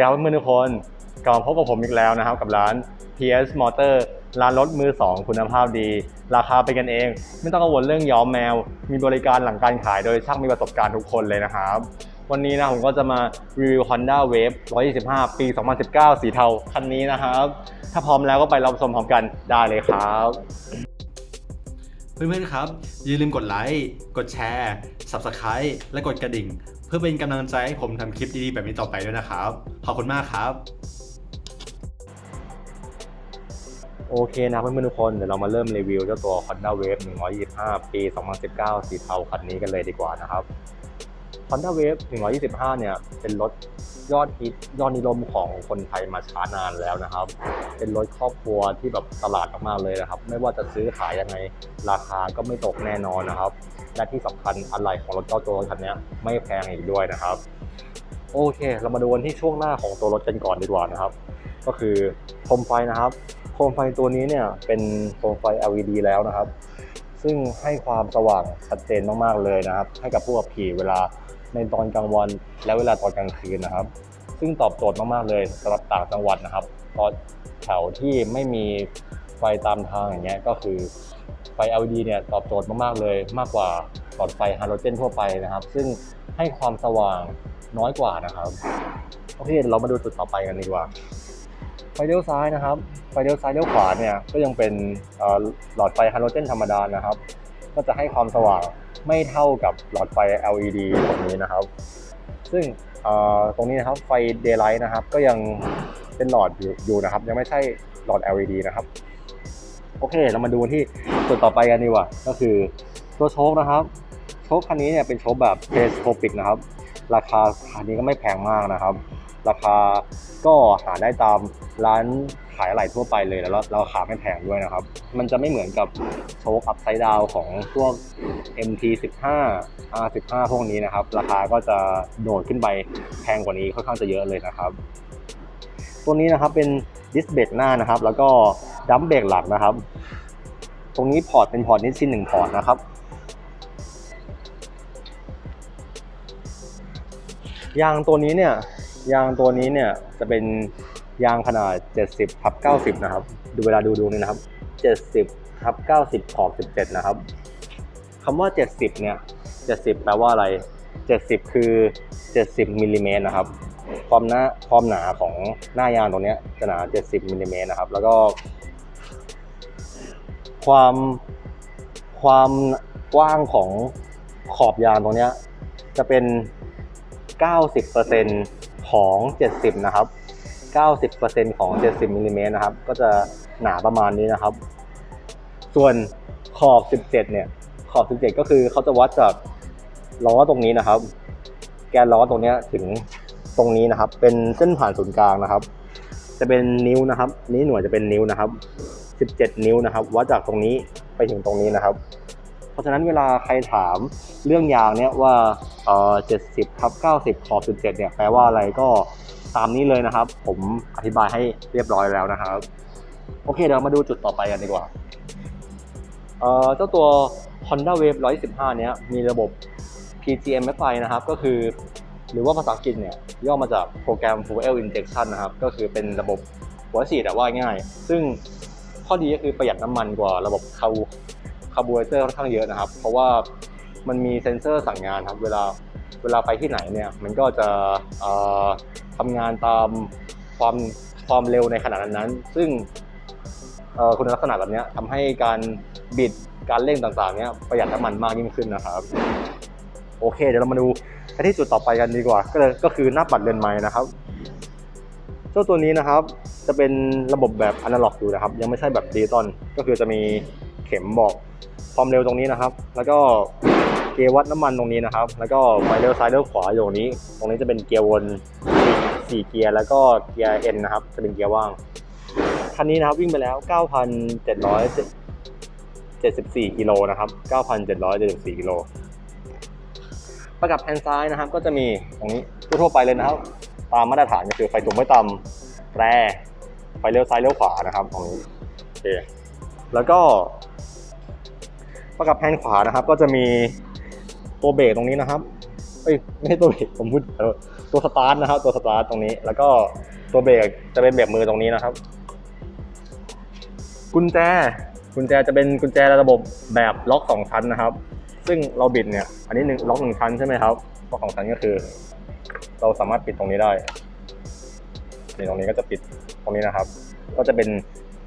ดีครับเพื่อนๆทุกคนกลับมาพบกับผมอีกแล้วนะครับ กับร้าน PS Motor ร้านรถมือ 2 คุณภาพดี ราคาเป็นกันเอง ไม่ต้องกังวลเรื่องย้อมแมว มีบริการหลังการขายโดยช่างมีประสบการณ์ทุกคนเลยนะครับ วันนี้นะผมก็จะมารีวิว Honda Wave 125 ปี 2019 สีเทาคันนี้นะครับ ถ้าพร้อมแล้วก็ไปรับชมพร้อมกันได้เลยครับเพื่อนๆครับ อย่าลืมกดไลค์ กดแชร์ Subscribe และกดกระดิ่ง เพื่อเป็นกำลังใจให้ผมทำคลิปดีๆแบบนี้ต่อไปด้วยนะครับ ขอบคุณมากครับ โอเคนะเพื่อนๆทุกคนเดี๋ยวเรามาเริ่มรีวิวเจ้าตัว Honda Wave 125 ปี 2019 สีเทาคันนี้กันเลยดีกว่านะครับ Honda Wave 125 เนี่ยเป็นรถ ยอดฮิตยอดนิยมของคนไทยมาช้านานแล้วนะครับ เป็นรถครอบครัวที่แบบตลาดมากๆเลยนะครับ ไม่ว่าจะซื้อขายยังไงราคาก็ไม่ตกแน่นอนนะครับ และที่สำคัญอะไรของรถเจ้าตัวคันนี้ไม่แพงอีกด้วยนะครับ โอเค เรามาดูกันที่ช่วงหน้าของตัวรถกันก่อนดีกว่านะครับ ก็คือโคมไฟนะครับโคมไฟตัวนี้เนี่ยเป็นโคมไฟ LED แล้วนะครับซึ่งให้ความสว่างชัดเจนมากๆเลยนะครับ ให้กับผู้ขับขี่เวลา ในตอนกลางวัน และเวลาตอนกลางคืนนะครับ ซึ่งตอบโจทย์มาก ๆ เลยสำหรับต่างจังหวัดนะครับตอนแถวที่ไม่มีไฟตามทางอย่างเงี้ยก็คือไฟ LED เนี่ยตอบโจทย์มาก ๆ เลยมากกว่าหลอดไฟฮาโลเจนทั่วไปนะครับ ซึ่งให้ความสว่างน้อยกว่านะครับโอเคเรามาดูจุดต่อไปกันดีกว่าไฟเลี้ยวซ้ายนะครับไฟเลี้ยวซ้ายเลี้ยวขวาเนี่ยก็ยังเป็นหลอดไฟฮาโลเจนธรรมดานะครับ ก็จะให้ความสว่าง ไม่เท่ากับหลอดไฟ LED ตรงนี้นะครับ ซึ่งตรงนี้นะครับไฟ daylight นะครับ ก็ยังเป็นหลอดอยู่นะครับ ยังไม่ใช่หลอด LED นะครับ โอเค เรามาดูที่จุดต่อไปกันดีกว่า ก็คือตัวโชคนะครับ โชคคันนี้เนี่ยเป็นโชคแบบ telescopic นะครับ ราคาคันนี้ก็ไม่แพงมากนะครับ ราคาก็หาได้ตามร้านายอะไหล่ทั่วไปเลยแล้วราคาไม่แพงด้วยนะครับ มันจะไม่เหมือนกับโชคอัพไซด์ดาวของพวก MT15 R15 พวกนี้นะครับ ราคาก็จะโดดขึ้นไปแพงกว่านี้ค่อนข้างจะเยอะเลยนะครับตัวนี้นะครับเป็นดิสเบรกหน้านะครับ แล้วก็ดัมเบรกหลังนะครับ ตรงนี้พอร์ตเป็นพอร์ตนิชชินหนึ่งพอร์ตนะครับยางตัวนี้เนี่ยยางตัวนี้เนี่ยจะเป็น ยางขนาด 70ทับ90 นะครับ ดูเวลาดูดูนี่นะครับ 70ทับ90 ขอบ 17 นะครับคำว่า 70 เนี่ย 70 แปลว่าอะไร 70 คือ 70มิลลิเมตรนะครับ ความหน้าความหนาของหน้ายางตรงนี้จะหนา 70มิลลิเมตรนะครับ แล้วก็ ความความกว้างของขอบยางตรงนี้จะเป็น 90%ของ 70 นะครับ 90%ของ 70มิลลิเมตรนะครับ ก็จะหนาประมาณนี้นะครับ ส่วนขอบ 17 เนี่ย ขอบ 17 ก็คือเขาจะวัดจากล้อตรงนี้นะครับ แกนล้อตรงนี้ถึงตรงนี้นะครับ เป็นเส้นผ่านศูนย์กลางนะครับ จะเป็นนิ้วนะครับ นี้หน่วยจะเป็นนิ้วนะครับ 17 นิ้วนะครับ วัดจากตรงนี้ไปถึงตรงนี้นะครับ เพราะฉะนั้นเวลาใครถามเรื่องยางเนี่ยว่าเออ70ทับ90 ขอบ 17 เนี่ยแปลว่าอะไรก็ ตามนี้เลยนะครับ ผมอธิบายให้เรียบร้อยแล้วนะครับ โอเคเดี๋ยวมาดูจุดต่อไปกันดีกว่าเอ่อเจ้าตัว Honda Wave 115 เนี้ยมีระบบ PGMFI นะครับ ก็คือ หรือว่าภาษาอังกฤษเนี่ยย่อมาจากโปรแกรม Fuel Injection นะครับ ก็คือเป็นระบบหัวฉีดแต่ว่าง่าย ซึ่งข้อดีก็คือประหยัดน้ำมันกว่าระบบคาบูคาร์บูเรเตอร์ค่อนข้างเยอะนะครับ เพราะว่ามันมีเซ็นเซอร์สั่งงานครับ เวลาเวลาไปที่ไหนเนี่ย มันก็จะ ทำงานตามความความเร็วในขณะนั้น ซึ่งคุณลักษณะแบบนี้ทำให้การบิดการเร่งต่างๆเนี้ยประหยัดน้ำมันมากยิ่งขึ้นนะครับโอเค เดี๋ยวเรามาดูที่จุดต่อไปกันดีกว่า ก็ก็คือหน้าปัดเรือนไม้นะครับ เจ้าตัวนี้นะครับจะเป็นระบบแบบอนาล็อกอยู่นะครับ ยังไม่ใช่แบบดิจิตอลก็คือจะมีเข็มบอกความเร็วตรงนี้นะครับ แล้วก็เกียร์วัดน้ำมันตรงนี้นะครับ แล้วก็ไฟเลี้ยวซ้ายเลี้ยวขวาอยู่ตรงนี้ ตรงนี้จะเป็นเกียร์วน สี่เกียร์แล้วก็เกียร์เอ็นะครับจะเป็นเกียร์ว่าง คันนี้นะครับวิ่งไปแล้ว 9,774กิโลนะครับ 9,774กิโลประกับแฮนด์ซ้ายนะครับ ก็จะมีตรงนี้ทั่วไปเลยนะครับ ตามมาตรฐานก็คือไฟสูงไฟต่ำแตรไฟเลี้ยวซ้ายเลี้ยวขวานะครับตรงนี้โอเคแล้วก็ประกับแฮนด์ขวานะครับ ก็จะมีตัวเบรกตรงนี้นะครับเอ้ยไม่ใช่ตัวเบรกผมพูด ตัวสตาร์ทนะครับ ตัวสตาร์ทตรงนี้ แล้วก็ตัวเบรกจะเป็นแบบมือตรงนี้นะครับ กุญแจกุญแจจะเป็นกุญแจระบบแบบล็อกสองชั้นนะครับ ซึ่งเราบิดเนี่ย อันนี้หนึ่งล็อกหนึ่งชั้นใช่ไหมครับล็อกสองชั้นก็คือ เราสามารถปิดตรงนี้ได้นี่ตรงนี้ก็จะปิดตรงนี้นะครับ ก็จะเป็น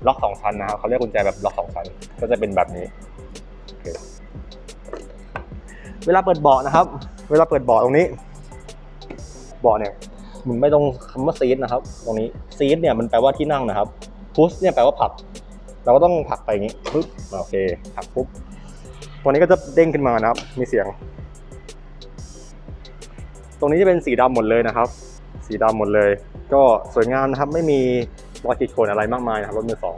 ล็อกสองชั้นนะครับเขาเรียกกุญแจแบบล็อกสองชั้น ก็จะเป็นแบบนี้เเวลาเปิดเบาะนะครับ เวลาเปิดเบาะตรงนี้ เบาะเนี่ยมุนไปตรงคำว่าซีทนะครับ ตรงนี้ซีทเนี่ยมันแปลว่าที่นั่งนะครับพุชเนี่ยแปลว่าผัก เราก็ต้องผักไปอย่างนี้ปึ๊บโอเคผักปุ๊บตัวนี้ก็จะเด้งขึ้นมานะครับ มีเสียง ตรงนี้จะเป็นสีดำหมดเลยนะครับ สีดำหมดเลย ก็สวยงามนะครับ ไม่มีรอยขีดข่วนอะไรมากมายนะครับรถมือสอง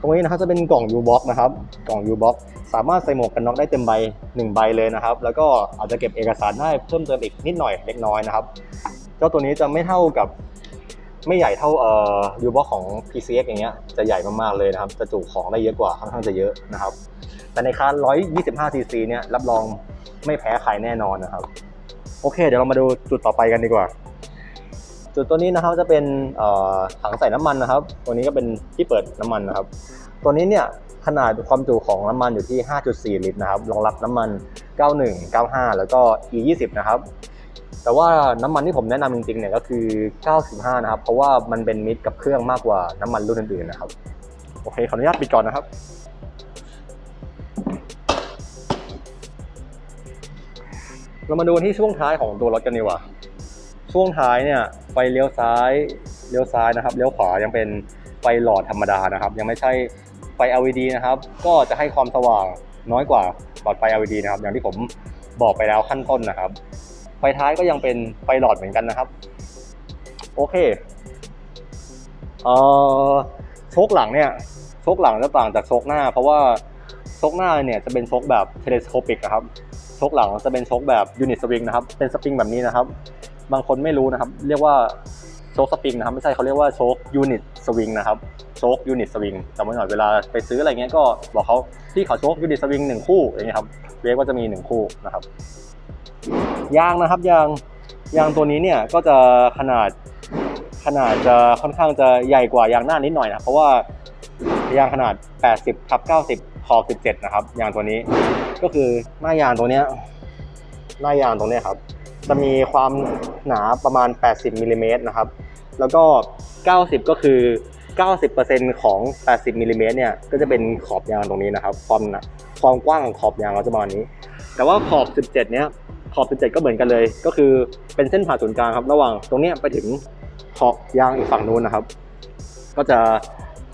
ตรงนี้นะครับจะเป็นกล่อง U-Box นะครับ กล่อง U-Box สามารถใส่หมวกกันน็อกได้เต็มใบหนึ่งใบเลยนะครับ แล้วก็อาจจะเก็บเอกสารได้เพิ่มเติมอีกนิดหน่อยเล็กน้อยนะครับ เจ้าตัวนี้จะไม่เท่ากับไม่ใหญ่เท่าเอ่อ U-Box ของ PCX อย่างเงี้ยจะใหญ่มากๆเลยนะครับ จะจุของได้เยอะกว่าค่อนข้างจะเยอะนะครับ แต่ในคัน125 cc เนี่ยรับรองไม่แพ้ใครแน่นอนนะครับ โอเค เดี๋ยวเรามาดูจุดต่อไปกันดีกว่า จุดตัวนี้นะครับจะเป็นถังใส่น้ำมันนะครับ ตัวนี้ก็เป็นที่เปิดน้ำมันนะครับ ตัวนี้เนี่ย ขนาดความจุของน้ำมันอยู่ที่ 5.4 ลิตรนะครับ รองรับน้ำมัน 91 95 แล้วก็ E20 นะครับ แต่ว่าน้ำมันที่ผมแนะนำจริงๆเนี่ยก็คือ 95 นะครับ เพราะว่ามันเป็นมิตรกับเครื่องมากกว่าน้ำมันรุ่นอื่นๆนะครับ โอเค ขออนุญาตปิดก่อนนะครับเรามาดูที่ช่วงท้ายของตัวรถกันดีกว่า ช่วงท้ายเนี่ยไฟเลี้ยวซ้าย เลี้ยวซ้ายนะครับ เลี้ยวขวายังเป็นไฟหลอดธรรมดานะครับ ยังไม่ใช่ ไฟ LED นะครับ ก็จะให้ความสว่างน้อยกว่าหลอดไฟ LED นะครับ อย่างที่ผมบอกไปแล้วขั้นต้นนะครับ ไฟท้ายก็ยังเป็นไฟหลอดเหมือนกันนะครับ โอเคเอ่อโชคหลังเนี่ยโชคหลังจะต่างจากโชคหน้า เพราะว่าโชคหน้าเนี่ยจะเป็นโชคแบบเทเลสโคปิกนะครับโชคหลังจะเป็นโชคแบบยูนิตสวิงนะครับ เป็นสปริงแบบนี้นะครับ บางคนไม่รู้นะครับ เรียกว่า โชคสปริงนะครับ ไม่ใช่เขาเรียกว่าโชคยูนิตสวิงนะครับ โชคยูนิตสวิงจำไว้หน่อยเวลาไปซื้ออะไรเงี้ยก็บอกเขาที่เขาโชคยูนิตสวิงหนึ่งคู่อย่างเงี้ยครับเรียกว่าจะมีหนึ่งคู่นะครับ ยางนะครับยางยางตัวนี้เนี่ยก็จะขนาดขนาดจะค่อนข้างจะใหญ่กว่ายางหน้านิดหน่อยนะเพราะว่ายางขนาด 80ทับ90 ขอบ 17 นะครับยางตัวนี้ ก็คือหน้ายางตัวเนี้ยหน้ายางตรงเนี้ยครับ จะมีความหนาประมาณ 80มิลลิเมตรนะครับ แล้วก็ 90 ก็คือ 90%ของ 80มิลลิเมตรเนี่ย ก็จะเป็นขอบยางตรงนี้นะครับ ความหนาความกว้างของขอบยางเราจะประมาณนี้ แต่ว่าขอบ 17 เนี้ยขอบ 17 ก็เหมือนกันเลย ก็คือเป็นเส้นผ่าศูนย์กลางครับ ระหว่างตรงนี้ไปถึงขอบยางอีกฝั่งนู้นนะครับ ก็จะ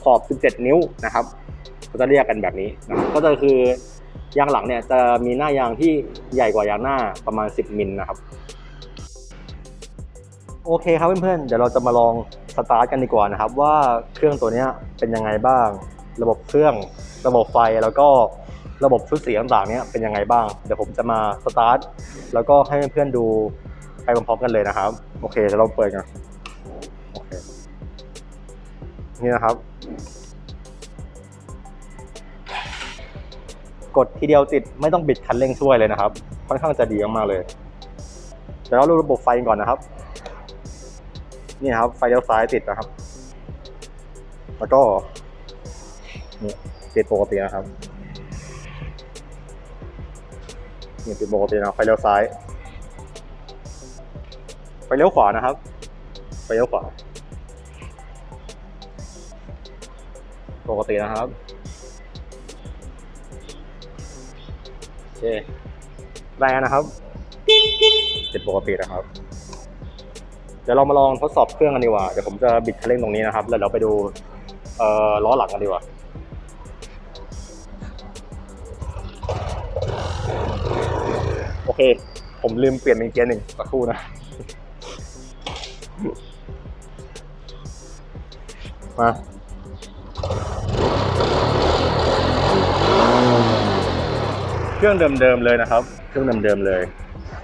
ขอบ 17 นิ้วนะครับ ก็จะเรียกกันแบบนี้นะก็จะคือ ยางหลังเนี่ยจะมีหน้ายางที่ใหญ่กว่ายางหน้าประมาณ 10 มิลนะครับ โอเคครับเพื่อนๆ เดี๋ยวเราจะมาลองสตาร์ทกันดีกว่านะครับ ว่าเครื่องตัวนี้เป็นยังไงบ้าง ระบบเครื่อง ระบบไฟแล้วก็ระบบชุดสีต่างๆเนี้ยเป็นยังไงบ้าง เดี๋ยวผมจะมาสตาร์ทแล้วก็ให้เพื่อนๆดูไปพร้อมๆกันเลยนะครับ โอเคเดี๋ยวเราเปิดกันโอเคนี่นะครับ กดทีเดียวติดไม่ต้องบิดคันเร่งช่วยเลยนะครับ ค่อนข้างจะดีมากๆเลยเดี๋ยวเราดูระบบไฟก่อนนะครับ นี่ครับ ไฟเลี้ยวซ้ายติดนะครับ แล้วก็นี่ติดปกตินะครับนี่ติดปกตินะไฟเลี้ยวซ้ายไฟเลี้ยวขวานะครับไฟเลี้ยวขวา ปกตินะครับ เคได้แล้วนะครับติดปกตินะครับ เดี๋ยวเรามาลองทดสอบเครื่องกันดีกว่า เดี๋ยวผมจะบิดคันเร่งตรงนี้นะครับ แล้วเราไปดูเอ่อล้อหลังกันดีกว่าโอเค ผมลืมเปลี่ยนเป็นเกียร์หนึ่งสักครู่นะ มา เครื่องเดิมๆเลยนะครับ เครื่องเดิมๆเลย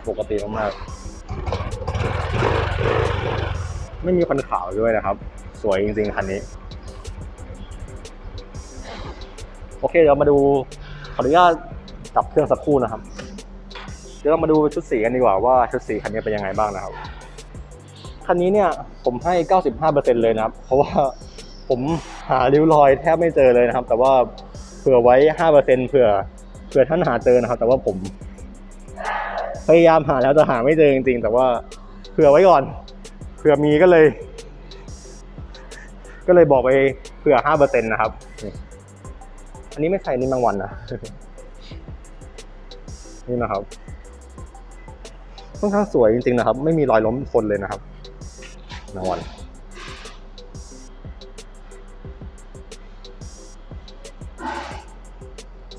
ปกติมากๆไม่มีควันขาวด้วยนะครับ สวยจริงๆคันนี้ โอเคเดี๋ยวมาดูขออนุญาตดับเครื่องสักครู่นะครับ เดี๋ยวเรามาดูชุดสีกันดีกว่าว่าชุดสีคันนี้เป็นยังไงบ้างนะครับ คันนี้เนี่ยผมให้ 95%เลยนะครับ เพราะว่าผมหาริ้วรอยแทบไม่เจอเลยนะครับ แต่ว่าเผื่อไว้ 5%เผื่อ เผื่อท่านหาเจอนะครับ แต่ว่าผม พยายามหาแล้วแต่หาไม่เจอจริงๆแต่ว่าเผื่อไว้ก่อนเผื่อมีก็เลย ก็เลยบอกไปเผื่อ5%นะครับ อันนี้ไม่ใช่นี่บางวันนะนี่นะครับค่อนข้างสวยจริงๆนะครับ ไม่มีรอยล้มคนเลยนะครับนวัน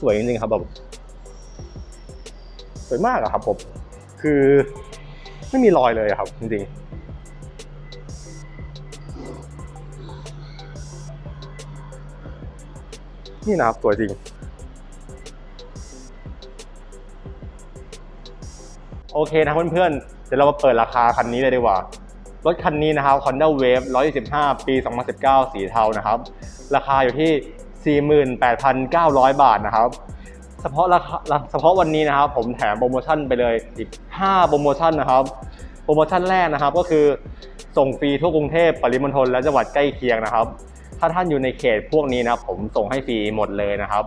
สวยจริงๆครับแบบสวยมากอะครับผมคือไม่มีรอยเลยครับจริงๆนี่นะครับสวยจริง โอเคนะเพื่อนๆเดี๋ยวเรามาเปิดราคาคันนี้เลยดีกว่า รถคันนี้นะครับ Honda Wave 125 ปี 2019 สีเทานะครับ ราคาอยู่ที่ 48,900 บาทนะครับเฉพาะราคาเฉพาะวันนี้นะครับ ผมแถมโปรโมชั่นไปเลยอีก5โปรโมชั่นนะครับ โปรโมชั่นแรกนะครับก็คือส่งฟรีทั่วกรุงเทพปริมณฑลและจังหวัดใกล้เคียงนะครับ ถ้าท่านอยู่ในเขตพวกนี้นะครับผมส่งให้ฟรีหมดเลยนะครับ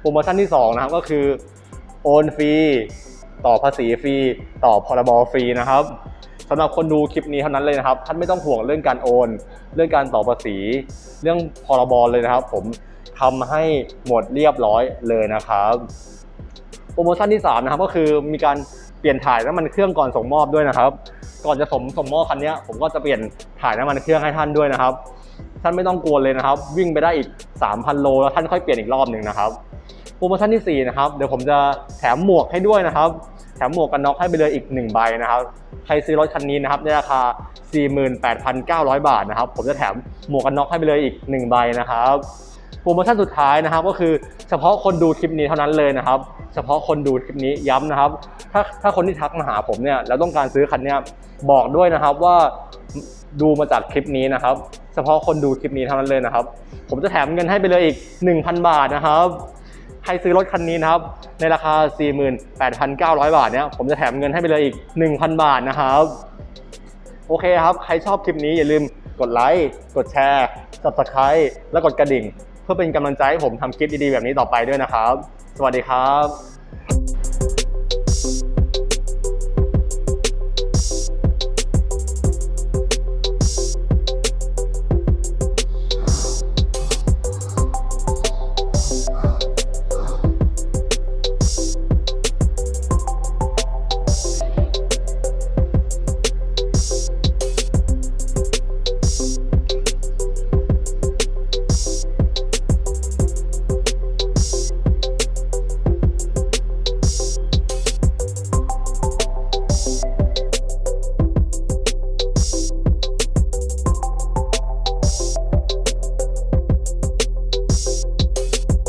โปรโมชั่นที่สองนะครับก็คือโอนฟรีต่อภาษีฟรีต่อพรบฟรีนะครับสำหรับคนดูคลิปนี้เท่านั้นเลยนะครับ ท่านไม่ต้องห่วงเรื่องการโอน เรื่องการต่อภาษี เรื่องพรบเลยนะครับ ผม ทำให้หมดเรียบร้อยเลยนะครับโปรโมชั่นที่3นะครับก็คือมีการเปลี่ยนถ่ายน้ำมันเครื่องก่อนส่งมอบด้วยนะครับ ก่อนจะส่งส่งมอบคันนี้ผมก็จะเปลี่ยนถ่ายน้ำมันเครื่องให้ท่านด้วยนะครับ ท่านไม่ต้องกลัวเลยนะครับ วิ่งไปได้อีก 3,000 โลแล้วท่านค่อยเปลี่ยนอีกรอบหนึ่งนะครับโปรโมชั่นที่4นะครับเดี๋ยวผมจะแถมหมวกให้ด้วยนะครับ แถมหมวกกันน็อกให้ไปเลยอีก 1 ใบนะครับ ใครซื้อรถคันนี้นะครับในราคา 48,900 บาทนะครับ ผมจะแถมหมวกกันน็อกให้ไปเลยอีก 1 ใบนะครับ โปรโมชั่นสุดท้ายนะครับ ก็คือเฉพาะคนดูคลิปนี้เท่านั้นเลยนะครับ เฉพาะคนดูคลิปนี้ย้ำนะครับ ถ้าถ้าคนที่ทักมาหาผมเนี่ยแล้วต้องการซื้อคันเนี้ยบอกด้วยนะครับว่าดูมาจากคลิปนี้นะครับ เฉพาะคนดูคลิปนี้เท่านั้นเลยนะครับ ผมจะแถมเงินให้ไปเลยอีก 1,000 บาทนะครับใครซื้อรถคันนี้นะครับ ในราคา 48,900 บาทเนี่ยผมจะแถมเงินให้ไปเลยอีก 1,000 บาทนะครับ โอเคครับ ใครชอบคลิปนี้อย่าลืมกดไลค์ กดแชร์ subscribe และกดกระดิ่ง เพื่อเป็นกำลังใจให้ผมทำคลิปดีๆแบบนี้ต่อไปด้วยนะครับ สวัสดีครับ